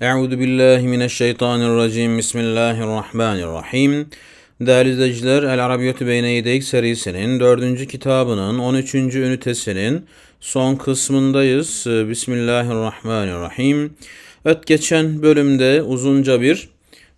Euzu billahi mineşşeytanirracim. Bismillahirrahmanirrahim. Değerli izleyiciler, El Arabiyatü Beyne Yedeyk serisinin dördüncü kitabının 13. ünitesinin son kısmındayız. Bismillahirrahmanirrahim. Evet, geçen bölümde uzunca bir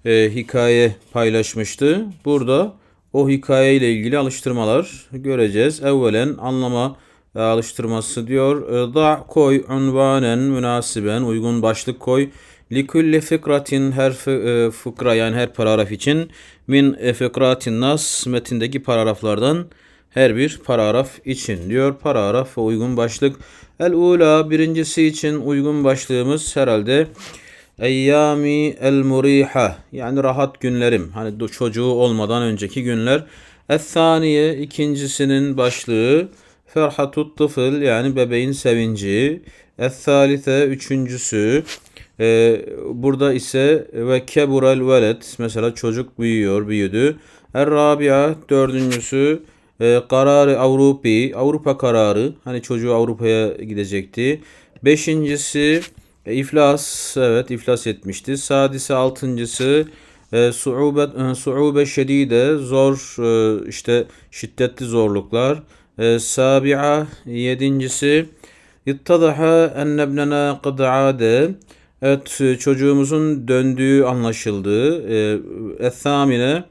e, hikaye paylaşmıştı. Burada o hikaye ile ilgili alıştırmalar göreceğiz. Evvelen anlama e, alıştırması diyor. E, Da koy unvanen münasiben uygun başlık koy. Likulli fikratin her e, fıkra yani her paragraf için min e, fikratin nas metindeki paragraflardan her bir paragraf için diyor. Paragraf ve uygun başlık. El ula birincisi için uygun başlığımız herhalde Eyyami el muriha yani rahat günlerim. Hani çocuğu olmadan önceki günler. Es-saniye ikincisinin başlığı Ferhatut tıfıl yani bebeğin sevinci. Es-salise üçüncüsü. Ee, burada ise ve keburel velet mesela çocuk büyüyor, büyüdü. Er-rabia dördüncüsü e, kararı Avrupi, Avrupa kararı. Hani çocuğu Avrupa'ya gidecekti. Beşincisi e, iflas, evet iflas etmişti. Sadisi altıncısı e, suubet, e, suube şedide, zor e, işte şiddetli zorluklar. E, sabi'a yedincisi ittadaha enne ibnena. Evet çocuğumuzun döndüğü anlaşıldı. E, ethamine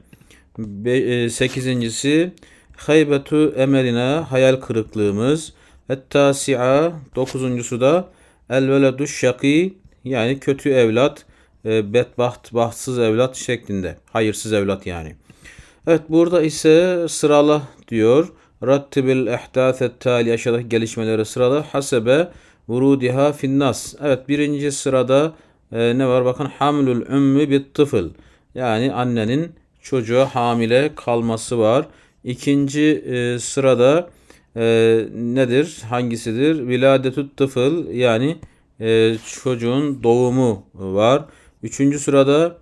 e, sekizincisi haybetu emeline hayal kırıklığımız. Et-tasi'a dokuzuncusu da el veledu şaki yani kötü evlat, e, bedbaht, bahtsız evlat şeklinde. Hayırsız evlat yani. Evet burada ise sırala diyor. Rattibil ehdâthet tali aşağıdaki gelişmeleri sırala. Hasebe vurudiha finnas. Evet birinci sırada e, ne var bakın hamlul ümmü bit tıfıl. Yani annenin çocuğa hamile kalması var. İkinci e, sırada e, nedir? Hangisidir? Viladetut tıfıl yani e, çocuğun doğumu var. Üçüncü sırada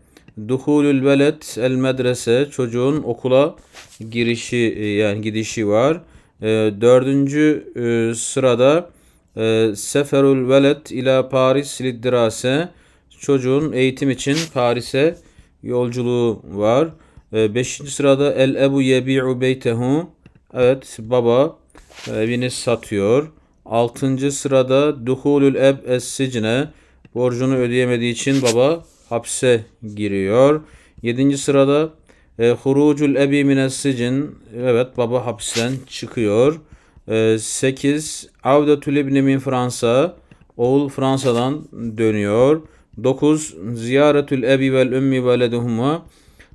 duhulül veled el medrese çocuğun okula girişi e, yani gidişi var. E, dördüncü e, sırada e, seferul veled ila Paris liddirase çocuğun eğitim için Paris'e yolculuğu var. E, beşinci sırada el ebu yebi'u beytehu evet baba evini satıyor. Altıncı sırada duhulul eb es sicne borcunu ödeyemediği için baba hapse giriyor. Yedinci sırada e, hurucul ebi mines sicin evet baba hapisten çıkıyor. E, 8 Avdatul ibni min Fransa oğul Fransa'dan dönüyor. 9 Ziyaretül ebi vel ümmi veleduhuma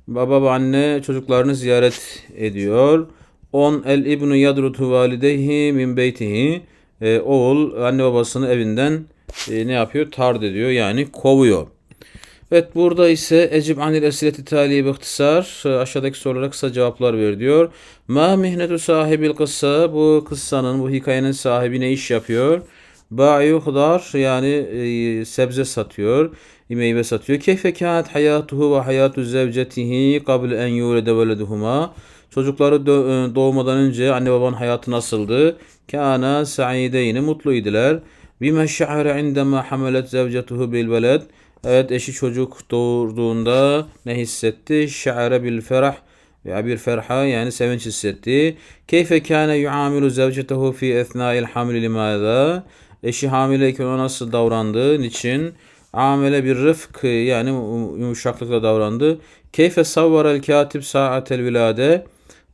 baba ve anne çocuklarını ziyaret ediyor. 10 El ibnu yadrutu valideyhi min beytihi E, oğul anne babasını evinden e, ne yapıyor? Tard ediyor yani kovuyor. Evet burada ise Ecib anil esileti taliye ihtisar aşağıdaki sorulara kısa cevaplar ver diyor. Ma mihnetu sahibil kıssa bu kıssanın bu hikayenin sahibi ne iş yapıyor? Ba'i hudar yani e, sebze satıyor, meyve satıyor. Keyfe kânet hayatuhu ve hayatu zevcetihi qabl en yulede veleduhuma. Çocukları e, doğmadan önce anne babanın hayatı nasıldı? Kana saideyni mutluydular. Bime şa'are indema hamelet zevcetuhu bil veled. Evet eşi çocuk doğurduğunda ne hissetti? Şa'are bil ferah veya bir ferha yani sevinç hissetti. Keyfe kâne yuamilu zevcetehu fi ethnâil hamli limâzâ. Eşi hamileyken o nasıl davrandı? Niçin? Amele bir rıfk yani yumuşaklıkla davrandı. Keyfe savvarel katip saatel vilade.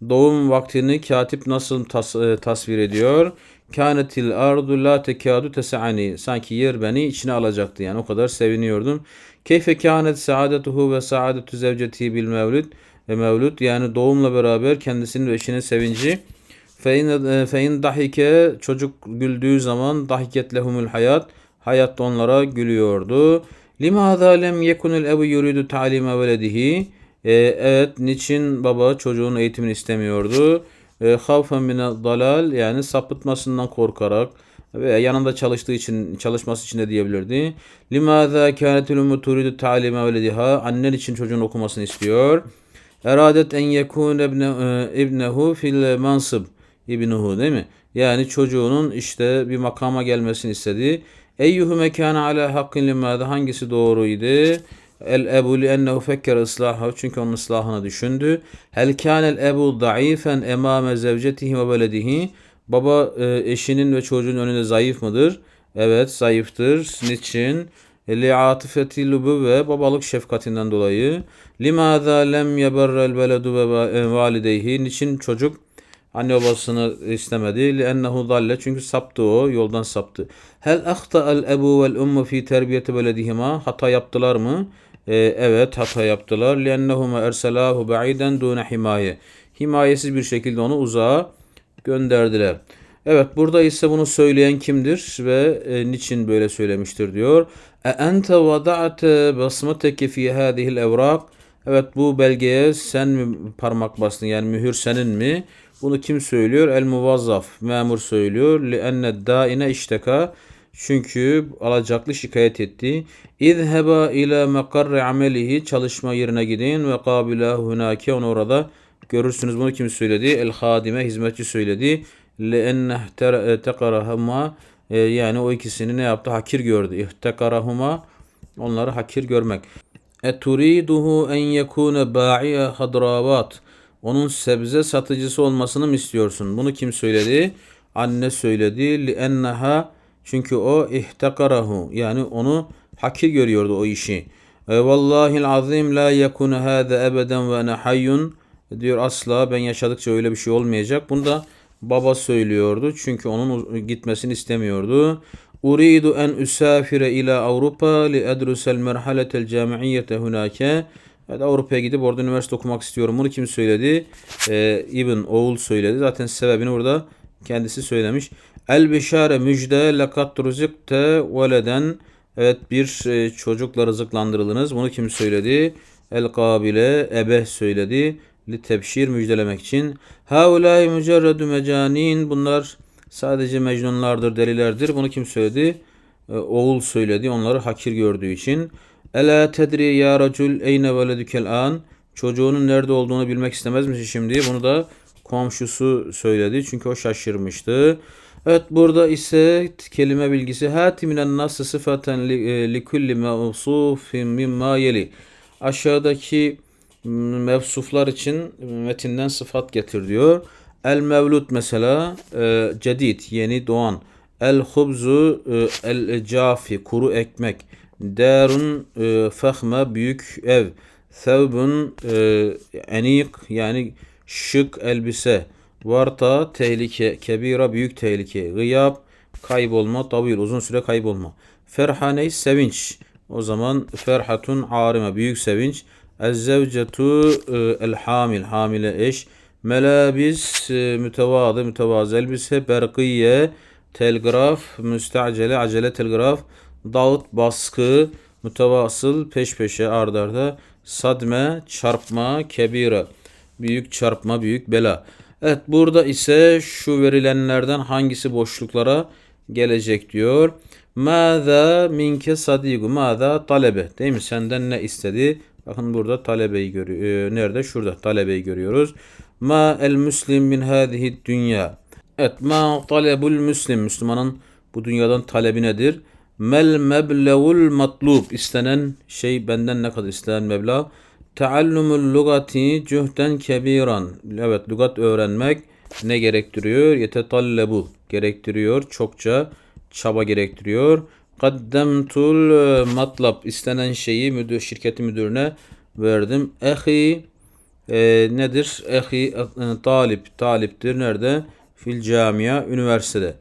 Doğum vaktini katip nasıl tas- e, tasvir ediyor? Kânetil ardu la tekâdu tesa'ani. Sanki yer beni içine alacaktı yani o kadar seviniyordum. Keyfe kânet saadetuhu ve saadetu zevcetihi bil mevlud ve mevlud yani doğumla beraber kendisinin ve eşinin sevinci. Fein, fein dahike çocuk güldüğü zaman dahiket lehumul hayat. Hayat onlara gülüyordu. Limâzâ lem yekunul ebu yuridu ta'lime veledihi. E, evet niçin baba çocuğun eğitimini istemiyordu? E, Havfen mine dalal yani sapıtmasından korkarak ve yanında çalıştığı için çalışması için de diyebilirdi. Limâzâ kânetul ummu turidu ta'lime velediha. Annen için çocuğun okumasını istiyor. Eradet en yekun ibne, e, ibnehu fil mansıb ibnuhu değil mi? Yani çocuğunun işte bir makama gelmesini istedi. Eyyuhu mekâne ala hakkin limâde hangisi doğruydu? El ebu li ennehu fekkere ıslahı çünkü onun ıslahını düşündü. Hel kânel ebu da'ifen emâme zevcetihi ve veledihi Baba e, eşinin ve çocuğun önünde zayıf mıdır? Evet zayıftır. Niçin? Li atifeti ve babalık şefkatinden dolayı. Limâzâ lem yeberrel veledu ve valideyhi. Niçin çocuk anne babasını istemedi? Li ennehu dalle. Çünkü saptı o. Yoldan saptı. Hel ahta'al ebu vel ummu fi terbiyeti veledihima. Hata yaptılar mı? Ee, evet hata yaptılar. Ennehuma erselahu ba'iden dune himaye. Himayesiz bir şekilde onu uzağa gönderdiler. Evet burada ise bunu söyleyen kimdir ve e, niçin böyle söylemiştir diyor. E ente vada'te basmateke fi hadihil evrak. Evet bu belgeye sen mi parmak bastın yani mühür senin mi? Bunu kim söylüyor? El muvazzaf memur söylüyor. Li enne daine işteka çünkü alacaklı şikayet etti. İzheba ila makarri amelihi çalışma yerine gidin ve kabila hunake onu orada görürsünüz. Bunu kim söyledi? El hadime hizmetçi söyledi. Le enne tekarahuma e, yani o ikisini ne yaptı? Hakir gördü. İhtekarahuma onları hakir görmek. Eturiduhu en yekune ba'iye hadravat. Onun sebze satıcısı olmasını mı istiyorsun? Bunu kim söyledi? Anne söyledi. Li enneha çünkü o ihtakarahu yani onu hakir görüyordu o işi. E, Vallahi azim la yekunu hâze ebeden ve ene hayyun diyor asla ben yaşadıkça öyle bir şey olmayacak. Bunu da baba söylüyordu çünkü onun gitmesini istemiyordu. Uridu en usafire ila Avrupa li edrusel merhaletel camiiyete hunake. Evet, Avrupa'ya gidip orada üniversite okumak istiyorum. Bunu kim söyledi? Ee, İbn oğul söyledi. Zaten sebebini burada kendisi söylemiş. El bişare müjde lekat rızıkte veleden. Evet bir e, çocukla rızıklandırılınız. Bunu kim söyledi? El kabile ebe söyledi. Li tebşir müjdelemek için. Haulay mücerredu mecanin. Bunlar sadece mecnunlardır, delilerdir. Bunu kim söyledi? E, oğul söyledi. Onları hakir gördüğü için. Ela tedri ya racul eyne veledükel an. Çocuğunun nerede olduğunu bilmek istemez misin şimdi? Bunu da komşusu söyledi. Çünkü o şaşırmıştı. Evet burada ise kelime bilgisi hati minen nas sıfaten li kulli mevsufin mimma yeli. Aşağıdaki mevsuflar için metinden sıfat getir diyor. El mevlut mesela e, cedid yeni doğan. El hubzu e, el cafi kuru ekmek. Darun e, fahme büyük ev. Thevbun e, enik yani şık elbise. Varta tehlike, kebira büyük tehlike. Gıyab kaybolma, tavil uzun süre kaybolma. Ferhane sevinç. O zaman ferhatun arime büyük sevinç. Ezzevcetu e, el hamil hamile eş. Melabis e, mütevadı mütevazı elbise. Berkiye telgraf müstacele acele telgraf. Dağıt baskı mütevasıl peş peşe ardarda. Sadme çarpma kebira büyük çarpma büyük bela. Evet burada ise şu verilenlerden hangisi boşluklara gelecek diyor. Mâzâ minke sadigu. Mâzâ talebe. Değil mi? Senden ne istedi? Bakın burada talebeyi görüyor. Nerede? Şurada talebeyi görüyoruz. Ma el müslim min hâzihi dünya. Evet. Ma talebul müslim. Müslümanın bu dünyadan talebi nedir? Mel meblevul matlub. İstenen şey benden ne kadar istenen meblağ? Taallumul lugati cühden kebiran. Evet lugat öğrenmek ne gerektiriyor? Yetetallebu gerektiriyor. Çokça çaba gerektiriyor. Kaddemtul matlab istenen şeyi müdür, şirketi müdürüne verdim. Ehi e, nedir? Ehi e, talip taliptir. Nerede? Fil camia üniversitede.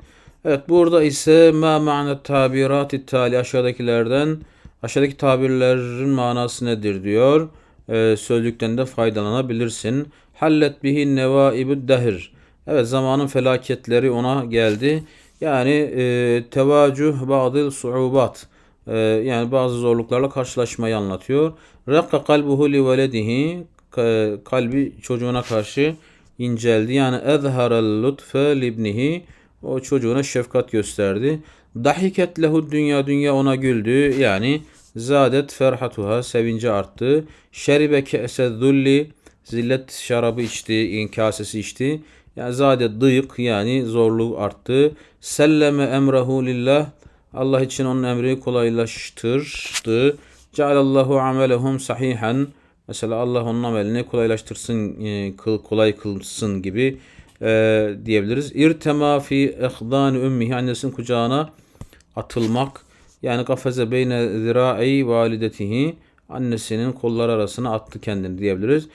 Evet burada ise ma ma'ne tabirat tali aşağıdakilerden aşağıdaki tabirlerin manası nedir diyor e, sözlükten de faydalanabilirsin. Hallet bihi nevaibud dehir. Evet zamanın felaketleri ona geldi. Yani e, tevacuh bazı suubat. E, yani bazı zorluklarla karşılaşmayı anlatıyor. Rakka kalbuhu li veledihi. Kalbi çocuğuna karşı inceldi. Yani ezharel lutfe libnihi. O çocuğuna şefkat gösterdi. Dahiket lehu dünya dünya ona güldü. Yani Zadet ferhatuha sevinci arttı. Şeribe ke'se zulli zillet şarabı içti, inkasesi içti. Yani zadet dıyık yani zorluk arttı. Selleme emrahu lillah Allah için onun emri kolaylaştırdı. Cealallahu amelehum sahihan. Mesela Allah onun amelini kolaylaştırsın, e, kolay kılsın gibi e, diyebiliriz. İrtema fi ihdan ümmihi annesinin kucağına atılmak. Yani kafeze beyne zira'i validetihi annesinin kolları arasına attı kendini diyebiliriz.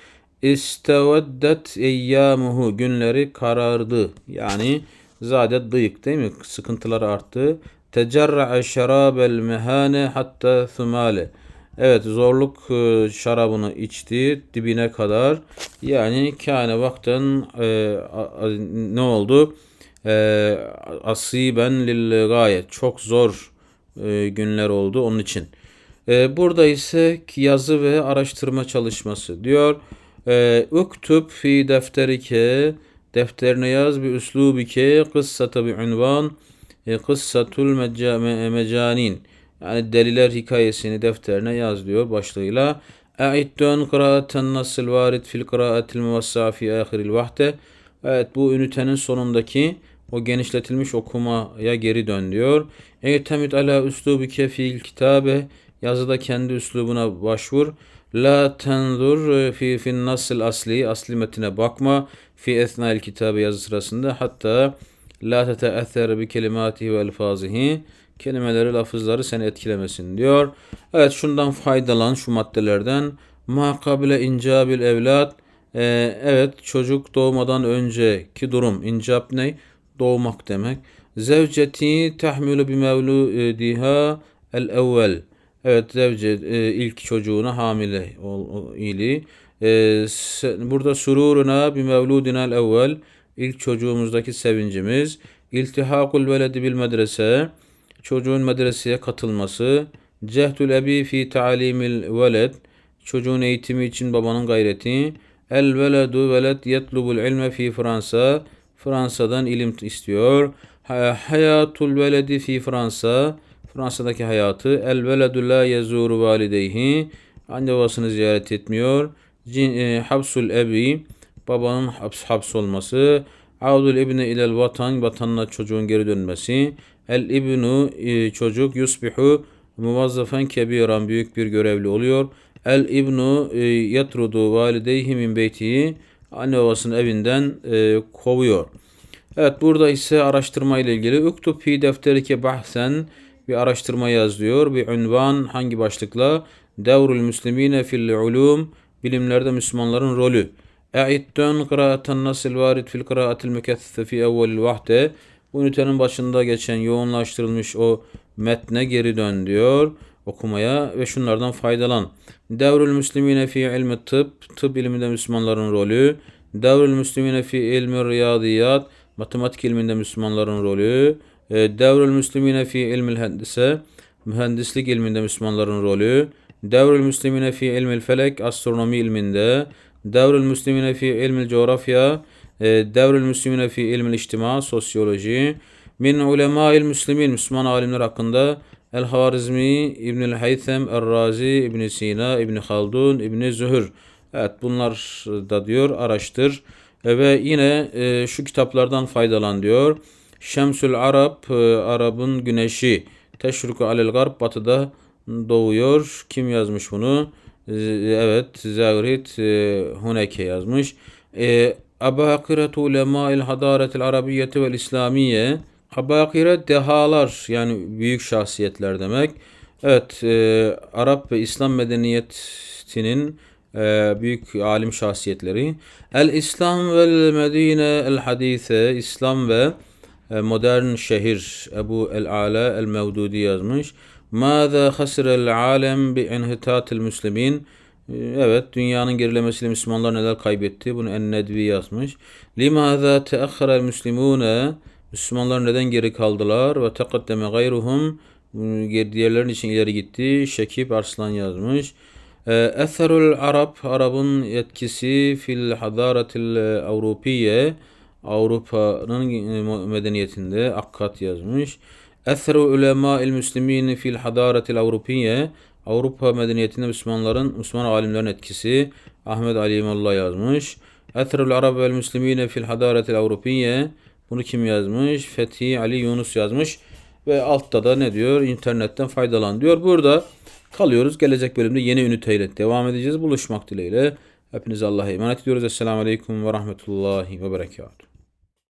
İsteveddet eyyamuhu günleri karardı. Yani zadet dıyık değil mi? Sıkıntıları arttı. Tecerra'a şarabel mehane hatta thumale. Evet zorluk e, şarabını içti dibine kadar. Yani kâne vakten e, ne oldu? E, asiben lil gayet. Çok zor e, günler oldu onun için. E, burada ise yazı ve araştırma çalışması diyor. E, Uktub fi defterike defterine yaz bir üslubike kıssata bir unvan e, kıssatul me- mecanin yani deliler hikayesini defterine yaz diyor başlığıyla. E'iddün kıraaten nasıl varid fil kıraatil muvassa fi ahiril vahde. Evet bu ünitenin sonundaki o genişletilmiş okumaya geri dön diyor. E'temid ala üslubike fil kitabe. Yazıda kendi üslubuna başvur. La tenzur fi fin nasıl asli. Asli metine bakma. Fi esnail kitabı yazı sırasında. Hatta la teteether bi kelimatihi ve elfazihi. Kelimeleri, lafızları seni etkilemesin diyor. Evet şundan faydalan şu maddelerden. Ma kabile incabil evlat. Ee, evet çocuk doğmadan önceki durum. İncap ne? Doğmak demek. Zevceti tahmilu bi mevludiha el evvel. Evet zevce e, ilk çocuğuna hamile ili. E, burada sururuna bi mevludina el evvel. İlk çocuğumuzdaki sevincimiz. İltihakul veledi bil medrese. Çocuğun medreseye katılması. Cehdül ebi fi ta'limil veled. Çocuğun eğitimi için babanın gayreti. El veledu veled yetlubul ilme fi Fransa. Fransa'dan ilim istiyor. Ha- Hayatul veledi fi Fransa. Fransa'daki hayatı. El veledu la yezuru valideyhi. Anne babasını ziyaret etmiyor. Cin, e, hapsul ebi. Babanın haps, hapsolması. Avdul ibni ilel vatan. Vatanına çocuğun geri dönmesi. El ibnu e, çocuk yusbihu muvazzafen kebiran büyük bir görevli oluyor. El ibnu e, yatrudu valideyhi min beytihi anne babasının evinden e, kovuyor. Evet burada ise araştırma ile ilgili uktub fi defterike bahsen bir araştırma yaz diyor. Bir ünvan hangi başlıkla? Devrul Müslimine fil ulum bilimlerde Müslümanların rolü. E'iddün kıraaten nasıl varid fil kıraatil mükethfe fi evvelil vahde. Bu ünitenin başında geçen yoğunlaştırılmış o metne geri dön diyor okumaya ve şunlardan faydalan. Devrül Müslimine fi ilmi tıp, tıp ilminde Müslümanların rolü. Devrül Müslimine fi ilmi riyadiyat, matematik ilminde Müslümanların rolü. E, Devrül Müslimine fi ilmil hendise, mühendislik ilminde Müslümanların rolü. Devrül Müslimine fi ilmil felek, astronomi ilminde. Devrül Müslimine fi ilmil coğrafya, e, Devrül Müslimine fi ilmil içtima, sosyoloji. Min ulemâil müslimin, Müslüman alimler hakkında El-Harizmi, İbnül Haytham, Er-Razi, İbn Sina, İbn Haldun, İbn Zühür. Evet bunlar da diyor araştır. E, ve yine e, şu kitaplardan faydalan diyor. Şemsül Arap, e, Arap'ın güneşi. Teşruku alel garb, batıda doğuyor. Kim yazmış bunu? E, evet, Zavrit e, Huneke yazmış. E, Abakiretu ulemâil hadaretil arabiyyeti vel İslamiye. Abakire dehalar yani büyük şahsiyetler demek. Evet, e, Arap ve İslam medeniyetinin e, büyük alim şahsiyetleri. El İslam vel Medine el Hadise, İslam ve e, modern şehir Ebu el Ala el Mevdudi yazmış. Mâzâ hasirel alem bi enhitatil müslimin. E, Evet, dünyanın gerilemesiyle Müslümanlar neler kaybetti? Bunu En-Nedvi yazmış. Limâzâ teakhara müslimûne. Müslümanlar neden geri kaldılar? Ve tekaddeme gayruhum. Diğerlerin için ileri gitti. Şekip Arslan yazmış. E, Etherul Arap, Arap'ın etkisi fil hadaretil Avrupiye. Avrupa'nın e, medeniyetinde Akkat yazmış. Etheru ulema il müslimin fil hadaretil Avrupiye. Avrupa medeniyetinde Müslümanların, Müslüman alimlerin etkisi Ahmet Ali İmallah yazmış. Etherul Arab vel Müslimine fil hadaretil Avrupiye. Bunu kim yazmış? Fethi Ali Yunus yazmış. Ve altta da ne diyor? İnternetten faydalan diyor. Burada kalıyoruz. Gelecek bölümde yeni üniteyle devam edeceğiz. Buluşmak dileğiyle. Hepinize Allah'a emanet ediyoruz. Esselamu Aleyküm ve Rahmetullahi ve Berekatuhu.